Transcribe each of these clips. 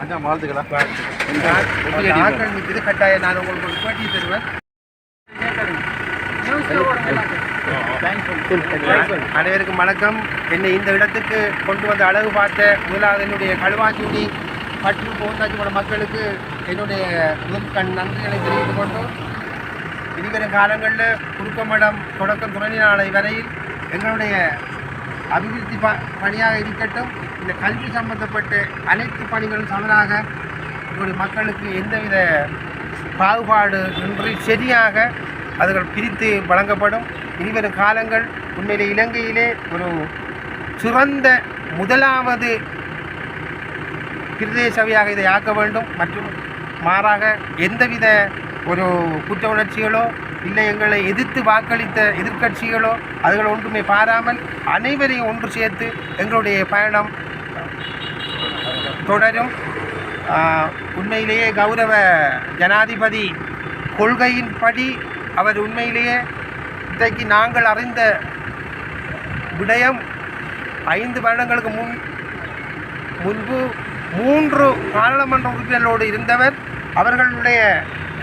அஞ்சா வாழ்த்துக்களா ஆக்கள் நிற்குது கட்டாயம் நான் உங்களுக்கு ஒரு பேட்டி தருவேன் அனைவருக்கும் வணக்கம். என்னை இந்த இடத்துக்கு கொண்டு வந்த அழகு பார்த்த முதலாவது என்னுடைய களுவாஞ்சுடி பற்று போந்தாச்சியோட மக்களுக்கு என்னுடைய முதற்கண் நன்றிகளை தெரிவித்துக் கொண்டோம் இனிவரும் காலங்களில் குறுக்கமடம் தொடக்கம் துணைநிலை நாளை வரையில் எங்களுடைய அபிவிருத்தி ப பணியாக இருக்கட்டும் இந்த கல்வி சம்பந்தப்பட்ட அனைத்து பணிகளும் சமனாக ஒரு மக்களுக்கு எந்தவித பாகுபாடு இன்றி சரியாக அதுகள் பிரித்து வழங்கப்படும். இனிவரும் காலங்கள் உண்மையிலே இலங்கையிலே ஒரு சிறந்த முதலாவது பிரதேசவையாக இதை ஆக்க வேண்டும். மற்றும் மாறாக எந்தவித ஒரு குற்ற உணர்ச்சிகளோ இல்லை எங்களை எதிர்த்து வாக்களித்த எதிர்க்கட்சிகளோ அதுகள் ஒன்றுமே பாராமல் அனைவரையும் ஒன்று சேர்த்து எங்களுடைய பயணம் தொடரும். உண்மையிலேயே கௌரவ ஜனாதிபதி கொள்கையின்படி அவர் உண்மையிலேயே இன்றைக்கு நாங்கள் அறிந்த விடயம் ஐந்து வருடங்களுக்கு முன் முன்பு மூன்று பாராளுமன்ற உறுப்பினர்களோடு இருந்தவர் அவர்களுடைய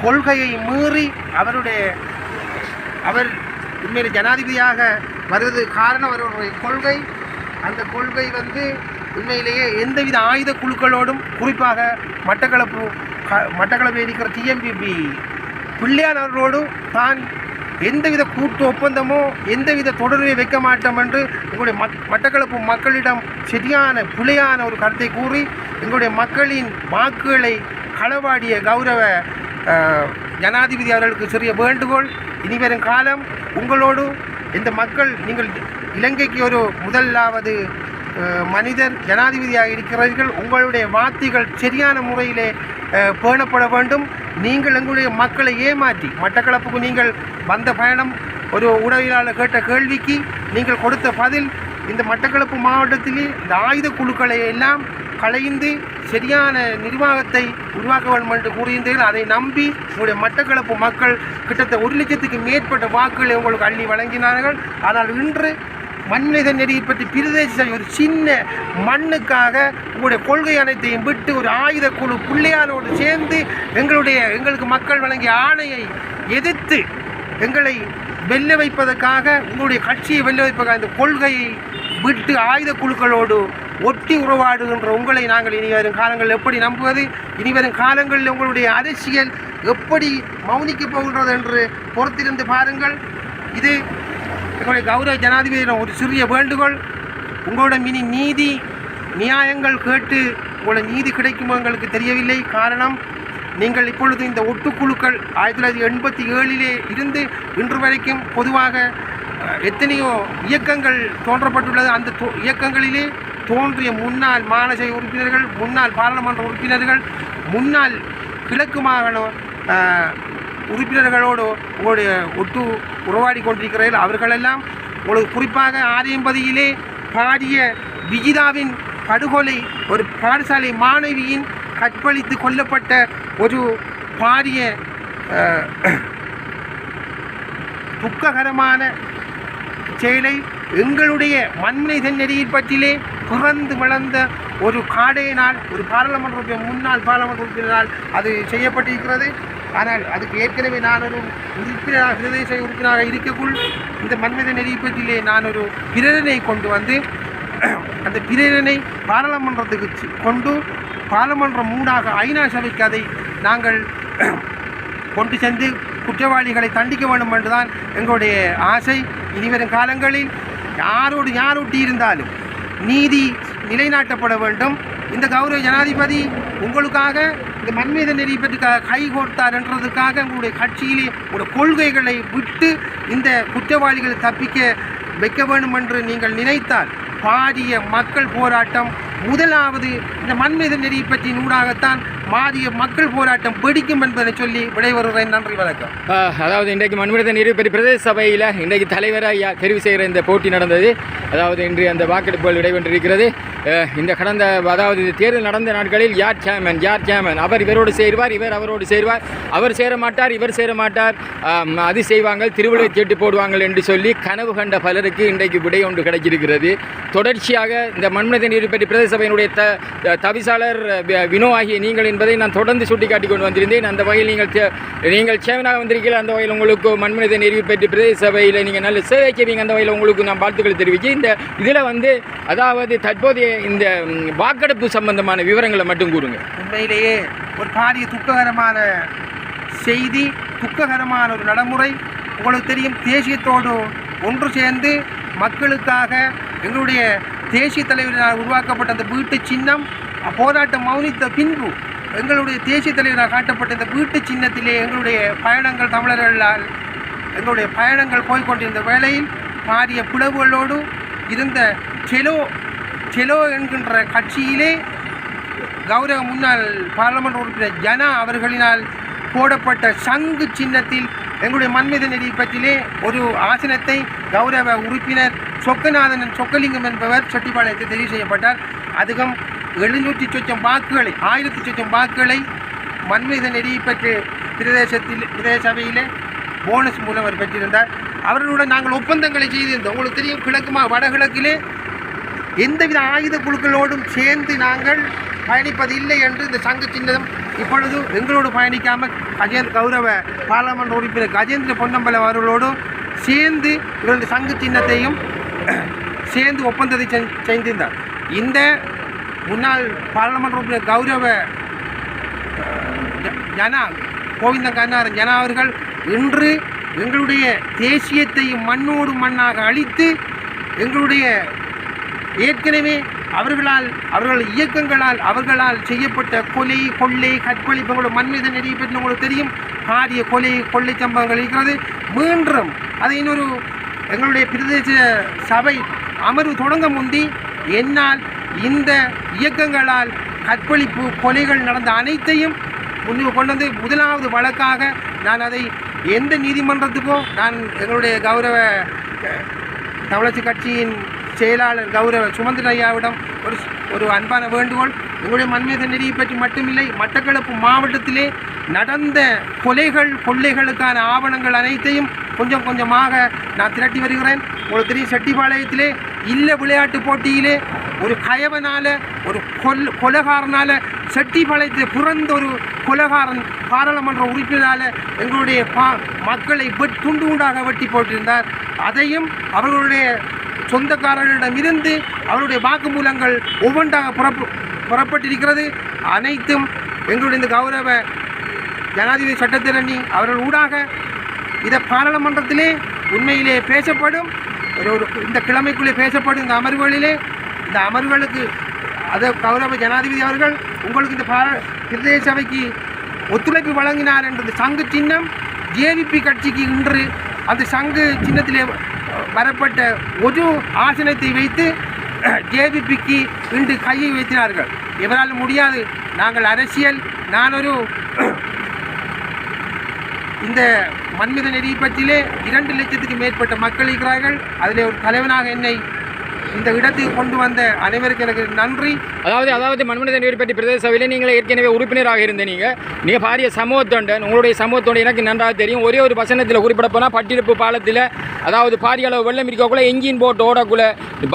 கொள்கையை மீறி அவருடைய அவர் உண்மையில் ஜனாதிபதியாக வருவது காரணம் அவருடைய கொள்கை. அந்த கொள்கை வந்து உண்மையிலேயே எந்தவித ஆயுத குழுக்களோடும் குறிப்பாக மட்டக்களப்பு க- இருக்கிற டிஎம்பிபி பிள்ளையான் அவர்களோடு தான் எந்தவித கூட்டு ஒப்பந்தமோ எந்தவித தொடர்பை வைக்க மாட்டோம் என்று எங்களுடைய மக் மட்டக்களப்பு மக்களிடம் சரியான பிழையான ஒரு கருத்தை கூறி எங்களுடைய மக்களின் வாக்குகளை களவாடிய கௌரவ ஜனாதிபதி அவர்களுக்கு சிறிய வேண்டுகோள். இனிவரும் காலம் உங்களோடு இந்த மக்கள் நீங்கள் இலங்கைக்கு ஒரு முதலாவது மனிதர் ஜனாதிபதியாக இருக்கிறீர்கள். உங்களுடைய வார்த்தைகள் சரியான முறையிலே பேணப்பட வேண்டும். நீங்கள் எங்களுடைய மக்களை ஏமாற்றி மட்டக்களப்புக்கு நீங்கள் வந்த பயணம் ஒரு உடவியலாளர் கேட்ட கேள்விக்கு நீங்கள் கொடுத்த பதில் இந்த மட்டக்களப்பு மாவட்டத்திலே இந்த ஆயுத குழுக்களை எல்லாம் களைந்து சரியான நிர்வாகத்தை உருவாக்க வேண்டும் என்று கூறியிருந்தீர்கள் அதை நம்பி உங்களுடைய மட்டக்களப்பு மக்கள் கிட்டத்தட்ட ஒரு லட்சத்துக்கு மேற்பட்ட வாக்குகளை உங்களுக்கு அள்ளி வழங்கினார்கள். ஆனால் இன்று மண்ணித நெறியை பற்றி பிரதேச ஒரு சின்ன மண்ணுக்காக உங்களுடைய கொள்கை அனைத்தையும் விட்டு ஒரு ஆயுத குழு பிள்ளையாரோடு சேர்ந்து எங்களுடைய எங்களுக்கு மக்கள் வழங்கிய ஆணையை எதிர்த்து எங்களை வெல்ல வைப்பதற்காக உங்களுடைய கட்சியை வெல்ல வைப்பதற்காக இந்த கொள்கையை விட்டு ஆயுத குழுக்களோடு ஒட்டி உறவாடுகின்ற உங்களை நாங்கள் இனி வரும் காலங்களில் எப்படி நம்புவது? இனி வரும் காலங்களில் உங்களுடைய அரசியல் எப்படி மௌனிக்கப் போகின்றது என்று பொறுத்திருந்து பாருங்கள். இது எங்களுடைய கௌரவ ஜனாதிபதியிடம் ஒரு சிறிய வேண்டுகோள். உங்களிடம் இனி நீதி நியாயங்கள் கேட்டு உங்களோட நீதி கிடைக்குமோ எங்களுக்கு தெரியவில்லை. காரணம் நீங்கள் இப்பொழுது இந்த ஒட்டுக்குழுக்கள் ஆயிரத்தி தொள்ளாயிரத்தி எண்பத்தி ஏழிலே இருந்து இன்று வரைக்கும் பொதுவாக எத்தனையோ இயக்கங்கள் தோன்றப்பட்டுள்ளது. அந்த இயக்கங்களிலே தோன்றிய முன்னாள் மாநசை உறுப்பினர்கள் முன்னாள் பாராளுமன்ற உறுப்பினர்கள் முன்னாள் கிழக்கு மாகாண உறுப்பினர்களோடு உங்களுடைய ஒட்டு உறவாடி கொண்டிருக்கிறார்கள். அவர்களெல்லாம் உங்களுக்கு குறிப்பாக ஆரியம்பதியிலே பாடிய விஜிதாவின் படுகொலை ஒரு பாடசாலை மாணவியின் கற்பழித்து கொல்லப்பட்ட ஒரு பாரிய துக்ககரமான செயலை எங்களுடைய மண்மனிதன் நெறியில் பற்றிலே பிறந்து வளர்ந்த ஒரு காடையினால் ஒரு பாராளுமன்ற முன்னாள் பாராளுமன்ற உறுப்பினரால் அது செய்யப்பட்டிருக்கிறது. ஆனால் அதுக்கு ஏற்கனவே நான் ஒரு உறுப்பினராக பிரதேச உறுப்பினராக இருக்கக்குள் இந்த மண்மனித நெறியை நான் ஒரு பிரேரணை கொண்டு வந்து அந்த பிரேரணை பாராளுமன்றத்துக்கு கொண்டு பாராளுமன்றம் மூடாக ஐநா சபைக்கு அதை நாங்கள் கொண்டு சென்று குற்றவாளிகளை தண்டிக்க வேண்டும் என்றுதான் எங்களுடைய ஆசை. இனிவரும் காலங்களில் யாரோடு யாரொட்டி இருந்தாலும் நீதி நிலைநாட்டப்பட வேண்டும். இந்த கௌரவ ஜனாதிபதி உங்களுக்காக இந்த மண்மீத நெறி பற்றி கை கோர்த்தார் என்றதுக்காக உங்களுடைய கட்சியிலே உங்களுடைய கொள்கைகளை விட்டு இந்த குற்றவாளிகளை தப்பிக்க வைக்க வேண்டும் என்று நீங்கள் நினைத்தால் பாரிய மக்கள் போராட்டம் முதலாவது இந்த மண்மீத நெறி பற்றி நூடாகத்தான் மாறிய மக்கள் போராட்டம் பிடிக்கும் என்பதை சொல்லி விடைபெறுகிறேன். நன்றி வணக்கம். அதாவது இன்றைக்கு மண்மிடத்தை நிறுவப்பெற்ற பிரதேச சபையில் இன்றைக்கு தலைவராக யா- தெரிவு செய்கிற இந்த போட்டி நடந்தது. அதாவது இன்று அந்த வாக்கெடுப்புகள் விடைபெற்றிருக்கிறது. இந்த கடந்த அதாவது இந்த தேர்தல் நடந்த நாட்களில் யார் சேர்மன் யார் சேர்மன் அவர் இவரோடு சேருவார் இவர் அவரோடு சேருவார். அவர் சேர மாட்டார் இவர் சேர மாட்டார். அது செய்வாங்க திருவிழை கேட்டு போடுவாங்க என்று சொல்லி கனவு கண்ட பலருக்கு இன்றைக்கு விடை ஒன்று கிடைச்சிருக்கிறது. தொடர்ச்சியாக இந்த மண்மனித நீர் பற்றி பிரதேச சபையினுடைய த தவிசாளர் வினோ ஆகிய நீங்களின் என்பதை நான் தொடர்ந்து சுட்டிக்காட்டி கொண்டு வந்திருந்தேன். அந்த வகையில் நீங்கள் நீங்கள் சேவனாக வந்திருக்கீர்கள். அந்த வகையில் உங்களுக்கு மண்மனித நிறைவு பெற்று பிரதேச சபையில் நீங்கள் நல்ல சேவை செய்வீங்க. அந்த வகையில் உங்களுக்கு நான் வாழ்த்துக்களை தெரிவித்து இந்த இதில் வந்து அதாவது தற்போதைய இந்த வாக்கெடுப்பு சம்பந்தமான விவரங்களை மட்டும் கூறுங்க. உண்மையிலேயே ஒரு பாரிய துக்ககரமான செய்தி துக்ககரமான ஒரு நடைமுறை. உங்களுக்கு தெரியும் தேசியத்தோடு ஒன்று சேர்ந்து மக்களுக்காக எங்களுடைய தேசிய தலைவரால் உருவாக்கப்பட்ட அந்த வீட்டு சின்னம் போராட்டம் மௌனித்த பின்பு எங்களுடைய தேசிய தலைவராக காட்டப்பட்ட இந்த வீட்டு சின்னத்திலே எங்களுடைய பயணங்கள் தமிழர்களால் எங்களுடைய பயணங்கள் போய்க்கொண்டிருந்த வேளையில் மாறிய பிளவுகளோடு இருந்த செலோ செலோ என்கின்ற கட்சியிலே கௌரவ முன்னாள் பாராளுமன்ற உறுப்பினர் ஜனா அவர்களினால் போடப்பட்ட சங்கு சின்னத்தில் எங்களுடைய மன்மித நிதி பற்றிலே ஒரு ஆசனத்தை கௌரவ உறுப்பினர் சொக்கநாதன் சொக்கலிங்கம் என்பவர் செட்டிப்பாளையத்தில் தெரிவு செய்யப்பட்டார். அதுவும் எழுநூற்றி சொச்சம் வாக்குகளை ஆயிரத்தி சொச்சம் வாக்குகளை மன்மீதன் நெறி பெற்று பிரதேசத்தில் பிரதேச சபையிலே போனஸ் மூலம் அவர் பெற்றிருந்தார். அவர்களுடன் நாங்கள் ஒப்பந்தங்களை செய்திருந்தோம். உங்களுக்கு தெரியும் கிழக்குமா வடகிழக்கிலே எந்தவித ஆயுத குழுக்களோடும் சேர்ந்து நாங்கள் பயணிப்பது இல்லை என்று இந்த சங்க சின்னம் இப்பொழுது எங்களோடு பயணிக்காமல் கஜேந்திர கௌரவ பாராளுமன்ற உறுப்பினர் கஜேந்திர பொன்னம்பலம் அவர்களோடு சேர்ந்து இரண்டு சங்கு சின்னத்தையும் சேர்ந்து ஒப்பந்தத்தை செய்திருந்தார். இந்த முன்னாள் பாராளுமன்ற உறுப்பினர் கௌரவ ஜனா கோவிந்தன் கருணாகரன் ஜனா அவர்கள் இன்று எங்களுடைய தேசியத்தையும் மண்ணோடு மண்ணாக அழித்து எங்களுடைய ஏற்கனவே அவர்களால் அவர்கள் இயக்கங்களால் அவர்களால் செய்யப்பட்ட கொலை கொள்ளை கற்பழிப்பு மண் மீது நிறைய பற்றி உங்களுக்கு தெரியும். பாரிய கொலை கொள்ளை சம்பவங்கள் இருக்கிறது. மீண்டும் அதை இன்னொரு எங்களுடைய பிரதேச சபை அமர்வு தொடங்க முந்தி என்னால் இந்த இயக்கங்களால் கற்பழிப்பு கொலைகள் நடந்த அனைத்தையும் முன்பு கொண்டு வந்து முதலாவது வழக்காக நான் அதை எந்த நீதிமன்றத்துக்கோ நான் எங்களுடைய கௌரவ அஹ், தமிழச்சி கட்சியின் செயலாளர் கௌரவ சுமந்திர ஐயாவிடம் ஒரு ஒரு அன்பான வேண்டுகோள். எங்களுடைய மண்மீத நெறியை பற்றி மட்டுமில்லை மட்டக்களப்பு மாவட்டத்திலே நடந்த கொலைகள் கொள்ளைகளுக்கான ஆவணங்கள் அனைத்தையும் கொஞ்சம் கொஞ்சமாக நான் திரட்டி வருகிறேன். உங்களுக்கு தெரியும் செட்டிப்பாளையத்திலே இல்லை விளையாட்டு போட்டியிலே ஒரு கயவனால் ஒரு கொல் கொலகாரனால் செட்டிப்பாளையத்தில் பிறந்த ஒரு கொலகாரன் பாராளுமன்ற உறுப்பினரால் எங்களுடைய பா மக்களை வெட் துண்டு உண்டாக வெட்டி போட்டிருந்தார். அதையும் அவர்களுடைய சொந்தக்காரர்களிடமிருந்து அவருடைய வாக்குமூலங்கள் ஒவ்வொன்றாக புறப்பு புறப்பட்டிருக்கிறது. அனைத்தும் எங்களுடைய இந்த கௌரவ ஜனாதிபதி சட்டத்திரணி அவர்கள் ஊடாக இதை பாராளுமன்றத்திலே உண்மையிலே பேசப்படும். ஒரு இந்த கிழமைக்குள்ளே பேசப்படும் இந்த அமர்வுகளிலே இந்த அமர்வுகளுக்கு அதை கௌரவ ஜனாதிபதி அவர்கள் உங்களுக்கு இந்த பாரா பிரதேச சபைக்கு ஒத்துழைப்பு வழங்கினார் என்ற சங்கு சின்னம் ஜேவிபி கட்சிக்கு இன்று அந்த சங்கு சின்னத்திலே வரப்பட்ட ஒரு ஆசனத்தை வைத்து ஜேவிபிக்கு இன்று கையை வைத்தினார்கள். இவரால் முடியாது. நாங்கள் அரசியல் நான் ஒரு இந்த மன்மித நெறியை பற்றிலே இரண்டு லட்சத்துக்கு மேற்பட்ட மக்கள் இருக்கிறார்கள். அதிலே ஒரு தலைவனாக என்னை இந்த இடத்துக்கு கொண்டு வந்த அனைவருக்கு எனக்கு நன்றி. அதாவது அதாவது மண்மனித நீர் பற்றி பிரதேச சபையில் நீங்கள் ஏற்கனவே உறுப்பினராக இருந்த நீங்கள் நீங்கள் பாரிய சமூகத்தொண்டன் உங்களுடைய சமூகத்தோடு எனக்கு நன்றாக தெரியும். ஒரே ஒரு வசனத்தில் குறிப்பிட போனால் பட்டிருப்பு பாலத்தில் அதாவது பாரிய அளவு வெள்ளம் இருக்கக்குள்ள என்ஜின் போட்டு ஓடக்குள்ள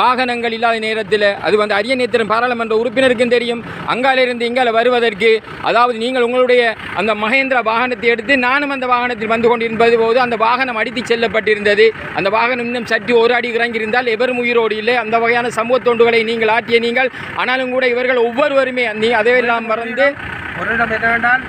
வாகனங்கள் இல்லாத நேரத்தில் அது வந்து அரிய நேத்திரம் பாராளுமன்ற உறுப்பினருக்கும் தெரியும். அங்காலிருந்து இங்கால வருவதற்கு அதாவது நீங்கள் உங்களுடைய அந்த மகேந்திர வாகனத்தை எடுத்து நானும் அந்த வாகனத்தில் வந்து கொண்டிருப்பது போது அந்த வாகனம் அடித்து செல்லப்பட்டிருந்தது. அந்த வாகனம் இன்னும் சற்று ஒரு அடி இறங்கியிருந்தால் எவரும் உயிரோடு இல்லை. அந்த வகையான சமூக தொண்டுகளை நீங்கள் ஆட்டிய நீங்கள் ஆனாலும் கூட இவர்கள் ஒவ்வொருவருமே நீ அதையெல்லாம் மறந்து ஒரு இடம் என்னவென்றால்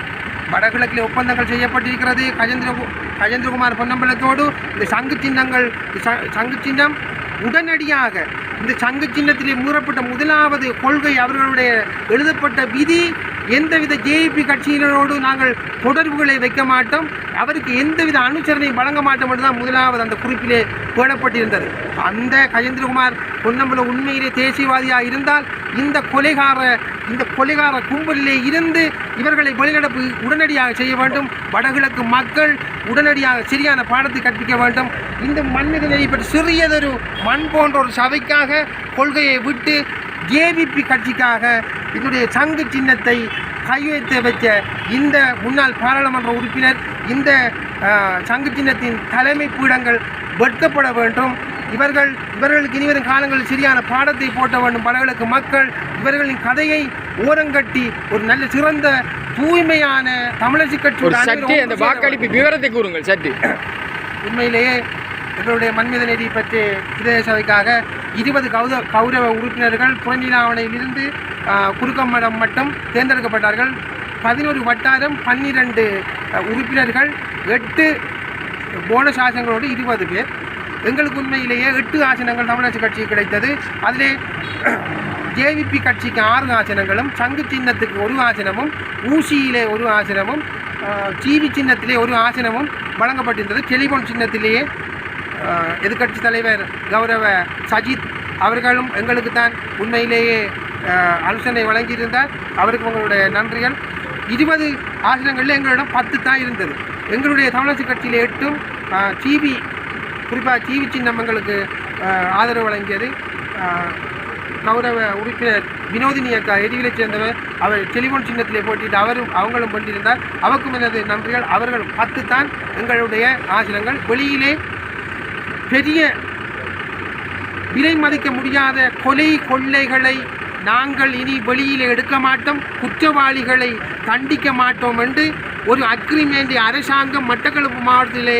வடகிழக்கில் ஒப்பந்தங்கள் செய்யப்பட்டிருக்கிறது. கஜேந்திர கஜேந்திரகுமார் பொன்னம்பலத்தோடு இந்த சங்கு சின்னங்கள் ச- சங்கு சின்னம் உடனடியாக இந்த சங்கு சின்னத்திலே மூறப்பட்ட முதலாவது கொள்கை அவர்களுடைய எழுதப்பட்ட விதி எந்தவித ஜேபி கட்சியினரோடு நாங்கள் தொடர்புகளை வைக்க மாட்டோம். அவருக்கு எந்தவித அனுசரணையும் வழங்க மாட்டோம் என்று தான் முதலாவது அந்த குறிப்பிலே போடப்பட்டிருந்தது. அந்த கஜேந்திரகுமார் பொன்னம்புல உண்மையிலே தேசியவாதியாக இருந்தால் இந்த கொலைகார இந்த கொலைகார கும்பலிலே இருந்து இவர்களை வெளிநடப்பு உடனடியாக செய்ய வேண்டும். வடகிழக்கு மக்கள் உடனடியாக சரியான பாடத்தை கற்பிக்க வேண்டும். இந்த மண்ணினை பற்றி சிறியதொரு மண் போன்ற ஒரு சபைக்காக கொள்கையை விட்டு ஜேவிபி கட்சிக்காக இதனுடைய சங்கு சின்னத்தை கையெழுத்து வச்ச இந்த முன்னாள் பாராளுமன்ற உறுப்பினர் இந்த சங்கு சின்னத்தின் தலைமை பீடங்கள் வெட்கப்பட வேண்டும். இவர்கள் இவர்களுக்கு இனிவரும் காலங்களில் சரியான பாடத்தை போட்ட வேண்டும். வடகிழக்கு மக்கள் இவர்களின் கதையை ஓரங்கட்டி ஒரு நல்ல சிறந்த தூய்மையான சற்று அந்த ஒன்று சேர வாக்களிப்பு விவரத்தை கூறுங்கள் சற்று உண்மையிலேயே எங்களுடைய மண்மீத நிதி பற்றி பிரதேச சபைக்காக இருபது கௌத கௌரவ உறுப்பினர்கள் புறநிலாவணையிலிருந்து குறுக்கம்மடம் மட்டும் தேர்ந்தெடுக்கப்பட்டார்கள். பதினோரு வட்டாரம் பன்னிரண்டு உறுப்பினர்கள் எட்டு போனஸ் ஆசனங்களோடு இருபது பேர். எங்களுக்கு உண்மையிலேயே எட்டு ஆசனங்கள் தமிழரசு கட்சிக்கு கிடைத்தது. அதிலே ஜேவிபி கட்சிக்கு ஆறு ஆசனங்களும் சங்கு சின்னத்துக்கு ஒரு ஆசனமும் ஊசியிலே ஒரு ஆசனமும் டிவி சின்னத்திலே ஒரு ஆசனமும் வழங்கப்பட்டிருந்தது. டெலிஃபோன் சின்னத்திலேயே எதிர்கட்சி எதிர்க்கட்சி தலைவர் கௌரவ சஜித் அவர்களும் எங்களுக்கு தான் உண்மையிலேயே ஆலோசனை வழங்கியிருந்தார். அவருக்கு உங்களுடைய நன்றிகள். இருபது ஆசனங்களில் எங்களிடம் பத்து தான் இருந்தது. எங்களுடைய தமிழரசு கட்சியில் எட்டும் டிவி குறிப்பாக டிவி சின்னம் எங்களுக்கு ஆதரவு வழங்கியது. கௌரவ உறுப்பினர் வினோதினி அக்கா எரிவிலைச் சேர்ந்தவர். அவர் டெலிஃபோன் சின்னத்திலே போட்டிட்டு அவரும் அவங்களும் கொண்டிருந்தார். அவருக்கும் எனது நன்றிகள். அவர்கள் பத்து தான் எங்களுடைய ஆசனங்கள். வெளியிலே பெரிய விலை மதிக்க முடியாத கொலை கொள்ளைகளை நாங்கள் இனி வெளியில் எடுக்க மாட்டோம். குற்றவாளிகளை தண்டிக்க மாட்டோம் என்று ஒரு அக்ரிமெண்ட் அரசாங்கம் மட்டக்களப்பு மாவட்டத்திலே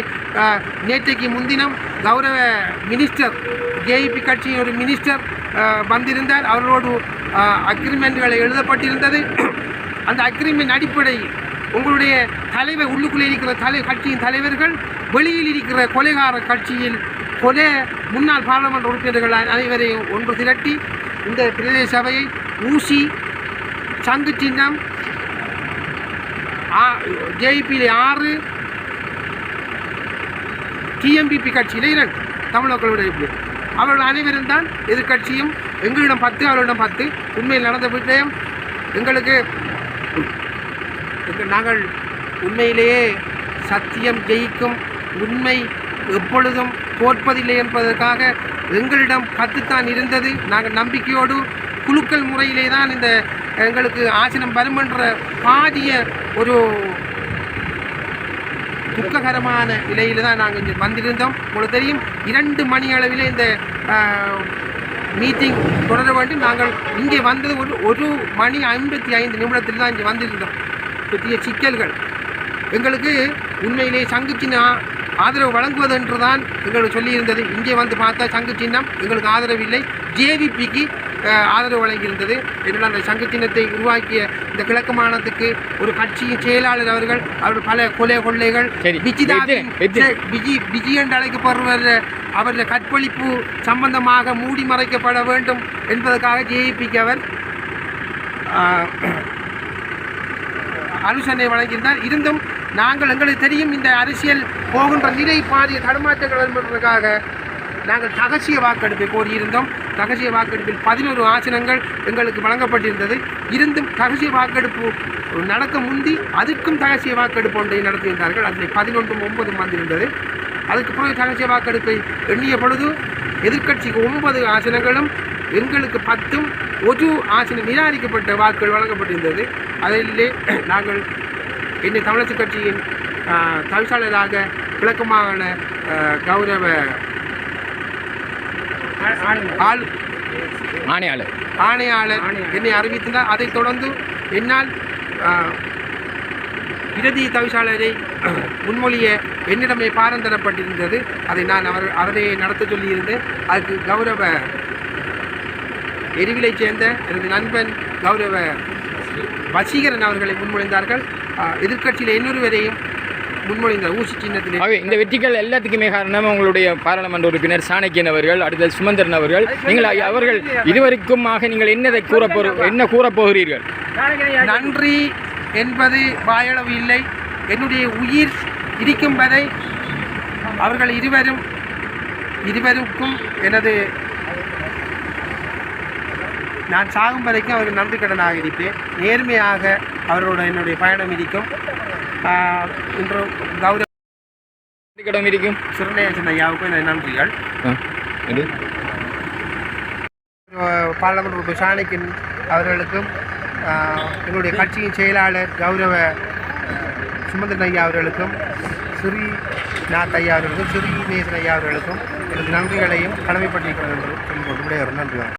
நேற்றைக்கு முன்தினம் கௌரவ மினிஸ்டர் ஜேஇபி கட்சியின் ஒரு மினிஸ்டர் வந்திருந்தார். அவரோடு அக்ரிமெண்ட்களை எழுதப்பட்டிருந்தது. அந்த அக்ரிமெண்ட் அடிப்படையில் உங்களுடைய தலைவர் உள்ளுக்குள்ளே இருக்கிற தலை கட்சியின் தலைவர்கள் வெளியில் இருக்கிற கொலைகார கட்சியில் கொலே முன்னாள் பாராளுமன்ற உறுப்பினர்கள் அனைவரையும் ஒன்று திரட்டி இந்த பிரதேச சபையை ஊசி சங்கு சின்னம் ஜேபியில் ஆறு டிஎம்பிபி கட்சியில் இரண்டு தமிழ் மக்களுடைய அவர்கள் அனைவரும் தான் எதிர்க்கட்சியும் எங்களிடம் பத்து அவர்களிடம் பத்து. உண்மையில் நடந்த விஷயம் எங்களுக்கு நாங்கள் உண்மையிலேயே சத்தியம் ஜெயிக்கும் உண்மை எப்பொழுதும் தோற்பதில்லை என்பதற்காக எங்களிடம் கத்துத்தான் இருந்தது. நாங்கள் நம்பிக்கையோடு குலுக்கல் முறையிலே தான் இந்த எங்களுக்கு ஆசனம் வரும் என்ற பாதிய ஒரு துக்ககரமான நிலையில் தான் நாங்கள் இங்கே வந்திருந்தோம். உங்களுக்கு தெரியும் இரண்டு மணி அளவில் இந்த மீட்டிங் தொடர வேண்டும். நாங்கள் இங்கே வந்தது ஒரு ஒரு மணி ஐம்பத்தி ஐந்து நிமிடத்தில் தான் இங்கே வந்திருந்தோம். பற்றிய சிக்கல்கள். எங்களுக்கு உண்மையிலே சங்குச்சினா ஆதரவு வழங்குவது என்று தான் எங்களுக்கு சொல்லியிருந்தது இங்கே வந்து பார்த்தா சங்கு சின்னம் எங்களுக்கு ஆதரவு இல்லை ஜேவிபிக்கு ஆதரவு வழங்கியிருந்தது என்னென்ன அந்த சங்கு சின்னத்தை உருவாக்கிய இந்த கிழக்கு மாநிலத்துக்கு ஒரு கட்சியின் செயலாளர் அவர்கள் அவர்கள் பல கொலை கொள்ளைகள்? விஜி விஜி என்று அழைக்கப்படுவர் அவருடைய கற்பழிப்பு சம்பந்தமாக மூடி மறைக்கப்பட வேண்டும் என்பதற்காக ஜேஇபிக்கு அவர் ஆலோசனை வழங்கியிருந்தார் இருந்தும் நாங்கள் எங்களுக்கு தெரியும் இந்த அரசியல் போகின்ற நிலை பாரிய தடுமாற்றங்கள் என்பதற்காக நாங்கள் ரகசிய வாக்கெடுப்பை கோரியிருந்தோம். ரகசிய வாக்கெடுப்பில் பதினோரு ஆசனங்கள் எங்களுக்கு வழங்கப்பட்டிருந்தது. இருந்தும் ரகசிய வாக்கெடுப்பு நடக்க முந்தி அதுக்கும் ரகசிய வாக்கெடுப்பு ஒன்றை நடத்தியிருந்தார்கள். அதில் பதினொன்றும் ஒன்பதும் வந்திருந்தது. அதுக்கு பிறகு ரகசிய வாக்கெடுப்பை எண்ணிய பொழுது எதிர்க்கட்சிக்கு ஒன்பது ஆசனங்களும் எங்களுக்கு பத்தும் ஒரு ஆசனம் நிராகரிக்கப்பட்ட வாக்குகள் வழங்கப்பட்டிருந்தது. அதிலே நாங்கள் என்னை தமிழரசு கட்சியின் தவிசாளராக ஆ, கௌரவ ஆள் ஆணையாளர். ஆணையாளர் என்னை அறிவித்தார் அதைத் தொடர்ந்து என்னால் பிரதி தவிசாளரை முன்மொழிய என்னிடமே பாரம் தரப்பட்டிருந்தது. அதை நான் அவர் அவரை நடத்த சொல்லியிருந்தேன். அதுக்கு கௌரவ எரிவிலைச் சேர்ந்த எனது நண்பன் கௌரவ வசீகரன் அவர்களை முன்மொழிந்தார்கள். ஆ, எதிர்க்கட்சியில் இன்னொருவரையும் முன்மொழிந்தார். ஊசி சின்னத்திலே. ஆகவே இந்த வெற்றிகள் எல்லாத்துக்குமே காரணம் உங்களுடைய பாராளுமன்ற உறுப்பினர் சாணக்கியன் அவர்கள் அடுத்தது சுமந்திரன் அவர்கள். நீங்கள் அவர்கள் இதுவரைக்குமாக நீங்கள் என்னதை கூற என்ன கூறப் போகிறீர்கள்? நன்றி என்பது வாயளவு இல்லை. என்னுடைய உயிர் இருக்கும் வரை அவர்கள் இருவரும் இருவருக்கும் எனது நான் சாகும் வரைக்கும் அவருக்கு நன்றி கடனாக இருப்பேன். நேர்மையாக அவரோட என்னுடைய பயணம் இருக்கும் இன்று கௌரவ கடம் இருக்கும் சிறுநேசன் ஐயாவுக்கும் என்னுடைய நன்றிகள். பாராளுமன்ற உறுப்பினர் சாணக்கியன் அவர்களுக்கும் எங்களுடைய கட்சியின் செயலாளர் கௌரவ சுமந்திரன் ஐயா அவர்களுக்கும் ஸ்ரீ நாத் ஐயா அவர்களுக்கும் ஸ்ரீ நேசன் ஐயா அவர்களுக்கும் எனது நன்றிகளையும் கடமைப்பட்டிருக்கிறேன் என்று சொல்லிக்கொண்டு நன்றி வணக்கம்.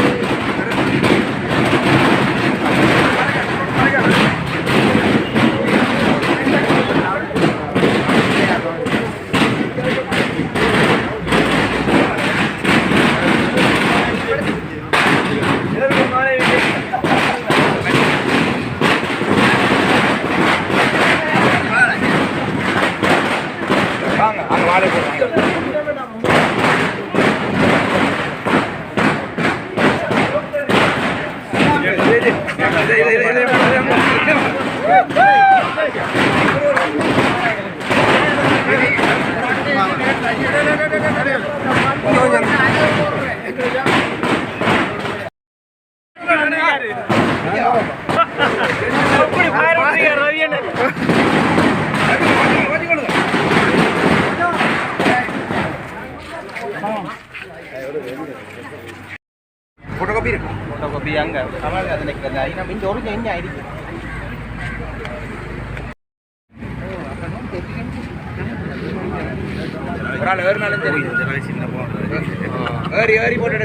ஏறி ஏறி போட்டு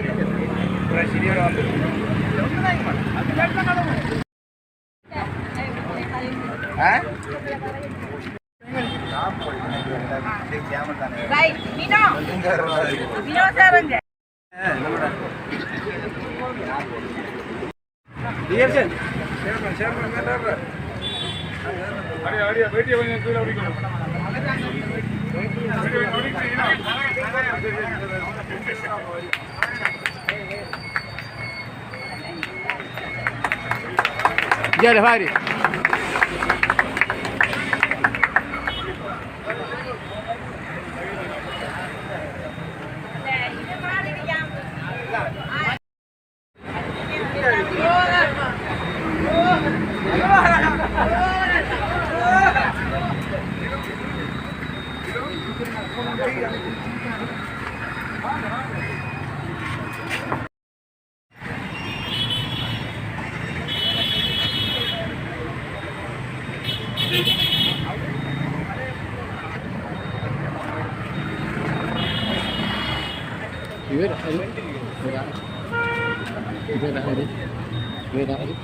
சேர்மன் சேர்மன் அடியா அடியா பேட்டியை கொஞ்சம் பாரு இவர் அது இவரா? இவரா அது? இவரா அது?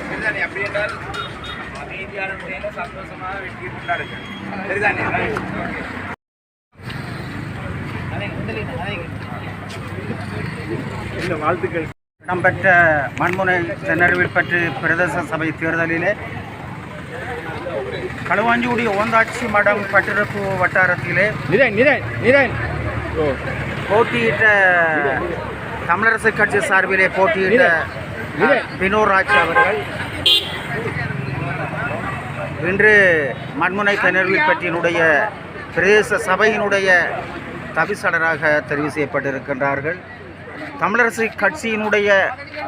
சரிதானே அப்படி என்றால் அமைதியான முறையில் சந்தோஷமாக வெற்றி கொண்டாடுங்க சரிதானே இடம்பெற்ற மண்முனை தென்னறிவிற்பற்று பிரதேச சபை தேர்தலிலே களுவாஞ்சியுடைய ஓந்தாட்சி மடம் பட்டிருப்பு வட்டாரத்திலே போட்டியிட்ட தமிழரசு கட்சி சார்பிலே போட்டியிட்ட வினய். வினோத் ராஜ் அவர்கள் இன்று மண்முனை தென்னர்வில்பட்டியினுடைய பிரதேச சபையினுடைய தவிசாளராக தெரிவு செய்யப்பட்டிருக்கின்றார்கள். தமிழரசு கட்சியினுடைய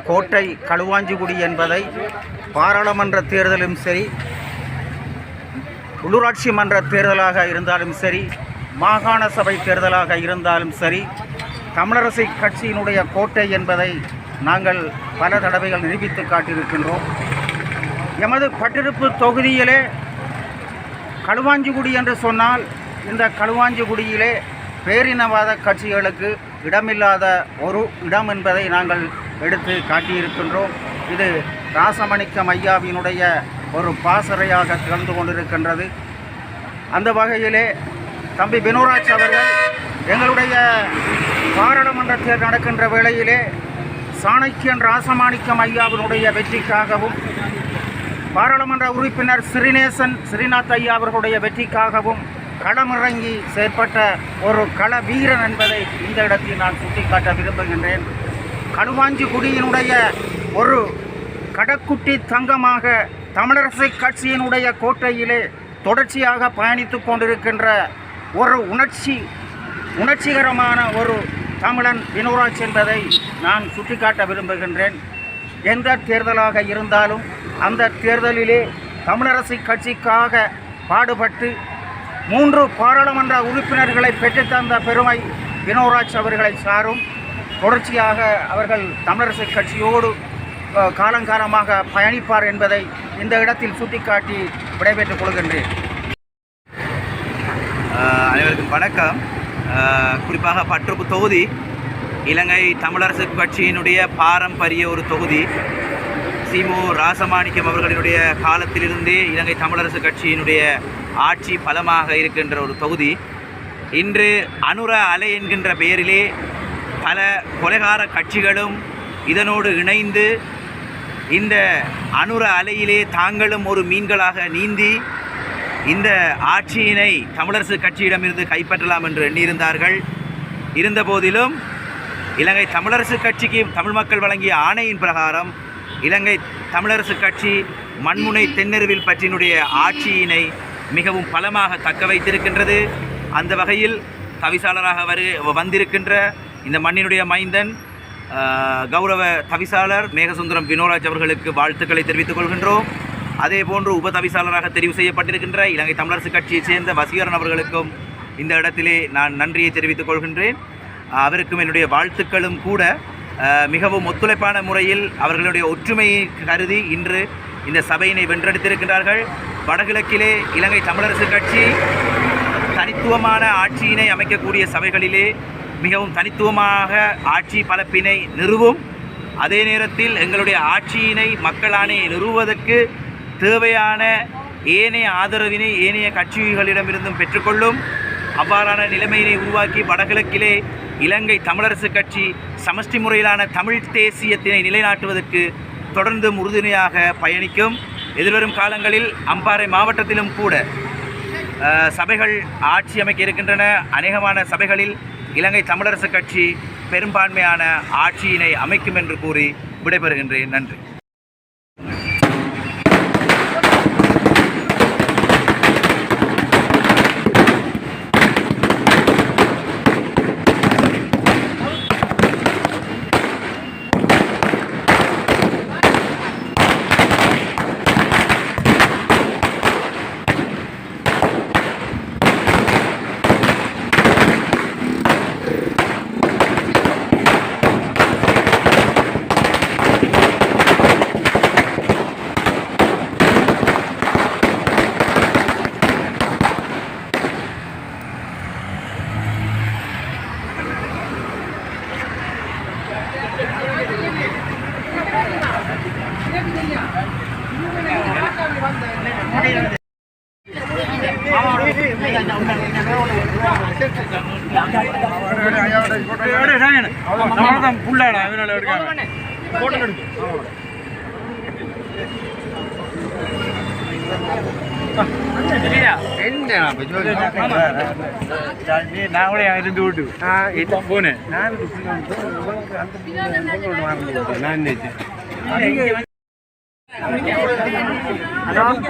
கோட்டை களுவாஞ்சிகுடி என்பதை பாராளுமன்ற தேர்தலும் சரி உள்ளூராட்சி மன்ற தேர்தலாக இருந்தாலும் சரி மாகாண சபை தேர்தலாக இருந்தாலும் சரி தமிழரசு கட்சியினுடைய கோட்டை என்பதை நாங்கள் பல தடவைகள் நிரூபித்து காட்டியிருக்கின்றோம். எமது பட்டிருப்பு தொகுதியிலே களுவாஞ்சிகுடி என்று சொன்னால் இந்த களுவாஞ்சிகுடியிலே பேரினவாத கட்சிகளுக்கு இடமில்லாத ஒரு இடம் என்பதை நாங்கள் எடுத்து காட்டியிருக்கின்றோம். இது ராசமணிக்கம் ஐயாவினுடைய ஒரு பாசறையாக திகழ்ந்து கொண்டிருக்கின்றது. அந்த வகையிலே தம்பி பெனுராஜ் அவர்கள் எங்களுடைய பாராளுமன்றத்தில் நடக்கின்ற வேளையிலே சாணக்கியன் ராசமாணிக்கம் ஐயாவினுடைய வெற்றிக்காகவும் பாராளுமன்ற உறுப்பினர் ஸ்ரீநேசன் ஸ்ரீநாத் ஐயா அவர்களுடைய வெற்றிக்காகவும் களமிறங்கி செயற்பட்ட ஒரு கள வீரன் என்பதை இந்த இடத்தில் நான் சுட்டிக்காட்ட விரும்புகின்றேன். களுவாஞ்சிக்குடியினுடைய ஒரு கடக்குட்டி தங்கமாக தமிழரசு கட்சியினுடைய கோட்டையிலே தொடர்ச்சியாக பயணித்து கொண்டிருக்கின்ற ஒரு உணர்ச்சி உணர்ச்சிகரமான ஒரு தமிழன் வினோராஜ் என்பதை நான் சுட்டிக்காட்ட விரும்புகின்றேன். எந்த தேர்தலாக இருந்தாலும் அந்த தேர்தலிலே தமிழரசு கட்சிக்காக பாடுபட்டு மூன்று பாராளுமன்ற உறுப்பினர்களை பெற்றுத்தந்த பெருமை வினோராஜ் அவர்களை சாரும். தொடர்ச்சியாக அவர்கள் தமிழரசு கட்சியோடு காலங்காலமாக பயணிப்பார் என்பதை இந்த இடத்தில் சுட்டிக்காட்டி விடைபெற்றுக் கொள்கின்றேன். அனைவருக்கும் வணக்கம். குறிப்பாக பற்றுப்பு தொகுதி இலங்கை தமிழரசு கட்சியினுடைய பாரம்பரிய ஒரு தொகுதி. சிமு ராசமாணிக்கம் அவர்களினுடைய காலத்திலிருந்தே இலங்கை தமிழரசு கட்சியினுடைய ஆட்சி பலமாக இருக்கின்ற ஒரு தொகுதி. இன்று அனுர அலை என்கின்ற பெயரிலே பல கொலைகார கட்சிகளும் இதனோடு இணைந்து இந்த அனுர அலையிலே தாங்களும் ஒரு மீன்களாக நீந்தி இந்த ஆட்சியினை தமிழரசு கட்சியிடமிருந்து கைப்பற்றலாம் என்று எண்ணியிருந்தார்கள். இருந்தபோதிலும் இலங்கை தமிழரசு கட்சிக்கு தமிழ் மக்கள் வழங்கிய ஆணையின் பிரகாரம் இலங்கை தமிழரசு கட்சி மண்முனை தென்னெருவில் பற்றினுடைய ஆட்சியினை மிகவும் பலமாக தக்க வைத்திருக்கின்றது. அந்த வகையில் தவிசாளராக வரு வந்திருக்கின்ற இந்த மண்ணினுடைய மைந்தன் கௌரவ தவிசாளர் மேகசுந்தரம் வினோராஜ் அவர்களுக்கு வாழ்த்துக்களை தெரிவித்துக் கொள்கின்றோம். அதே போன்று உப தவிசாளராக தெரிவு செய்யப்பட்டிருக்கின்ற இலங்கை தமிழரசு கட்சியைச் சேர்ந்த வசீகரன் அவர்களுக்கும் இந்த இடத்திலே நான் நன்றியை தெரிவித்துக் கொள்கின்றேன். அவருக்கும் என்னுடைய வாழ்த்துக்களும் கூட மிகவும் ஒத்துழைப்பான முறையில் அவர்களுடைய ஒற்றுமையை கருதி இன்று இந்த சபையினை வென்றெடுத்திருக்கின்றார்கள். வடகிழக்கிலே இலங்கை தமிழரசு கட்சி தனித்துவமான ஆட்சியினை அமைக்கக்கூடிய சபைகளிலே மிகவும் தனித்துவமாக ஆட்சி பலப்பினை நிறுவும். அதே நேரத்தில் எங்களுடைய ஆட்சியினை மக்களானே நிறுவுவதற்கு தேவையான ஏனைய ஆதரவினை ஏனைய கட்சிகளிடமிருந்தும் பெற்றுக்கொள்ளும். அவ்வாறான நிலைமையினை உருவாக்கி வடகிழக்கிலே இலங்கை தமிழரசு கட்சி சமஷ்டி முறையிலான தமிழ் தேசியத்தினை நிலைநாட்டுவதற்கு தொடர்ந்தும் உறுதுணையாக பயணிக்கும். எதிர்வரும் காலங்களில் அம்பாறை மாவட்டத்திலும் கூட சபைகள் ஆட்சி அமைக்க இருக்கின்றன. அநேகமான சபைகளில் இலங்கை தமிழரசு கட்சி பெரும்பான்மையான ஆட்சியினை அமைக்கும் என்று கூறி விடைபெறுகின்றேன். நன்றி. நம்மளதான் புள்ளாடா அதனால எடுக்காங்க போட்டோ எடுக்கு போனேன் நான்